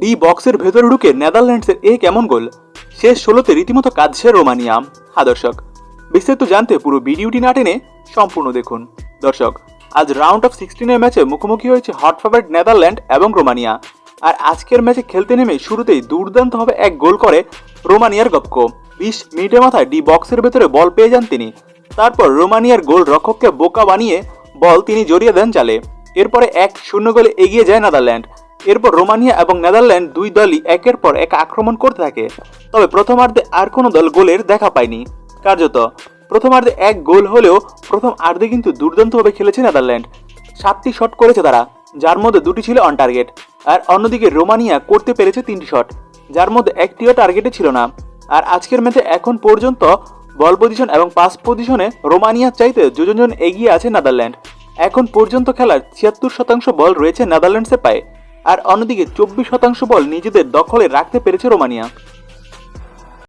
D বক্সের ভেতরে ঢুকে নেদারল্যান্ডসের এ কেমন গোল? শেষ ষোলোতে রীতিমতো কাঁদছে রোমানিয়া হ্যাঁ দর্শক, বিস্তারিত জানতে পুরো ভিডিওটি না টেনে সম্পূর্ণ দেখুন। দর্শক, আজ রাউন্ড অফ সিক্সটিনের ম্যাচে মুখোমুখি হয়েছে হট ফেভারিট নেদারল্যান্ড এবং রোমানিয়া। আর আজকের ম্যাচে খেলতে নেমে শুরুতেই দুর্দান্তভাবে এক গোল করে রোমানিয়ার গপকো বিশ মিনিটের মাথায় ডি বক্সের ভেতরে বল পেয়ে যান তিনি। তারপর রোমানিয়ার গোল রক্ষককে বোকা বানিয়ে বল তিনি জড়িয়ে দেন জালে এরপরে এক শূন্য গোলে এগিয়ে যায় নেদারল্যান্ড। এরপর রোমানিয়া এবং নেদারল্যান্ড দুই দলই একের পর এক আক্রমণ করতে থাকে। তবে প্রথমার্ধে আর কোনো দল গোলের দেখা পায়নি। কার্যত, প্রথমার্ধে এক গোল হলেও প্রথম আর্ধে কিন্তু দুর্দান্তভাবে খেলেছে নেদারল্যান্ড। সাতটি শট করেছে তারা, যার মধ্যে দুটি ছিল অন টার্গেট আর অন্যদিকে রোমানিয়া করতে পেরেছে তিনটি শট, যার মধ্যে একটিও টার্গেটে ছিল না। আর আজকের ম্যাচে এখন পর্যন্ত বল পজিশন এবং পাস পজিশনে রোমানিয়ার চাইতে যোজনজন এগিয়ে আছে নেদারল্যান্ড। এখন পর্যন্ত খেলার ছিয়াত্তর শতাংশ বল রয়েছে নেদারল্যান্ডসে পায়ে। আর অন্যদিকে চব্বিশ শতাংশ বল নিজেদের দখলে রাখতে পেরেছে রোমানিয়া।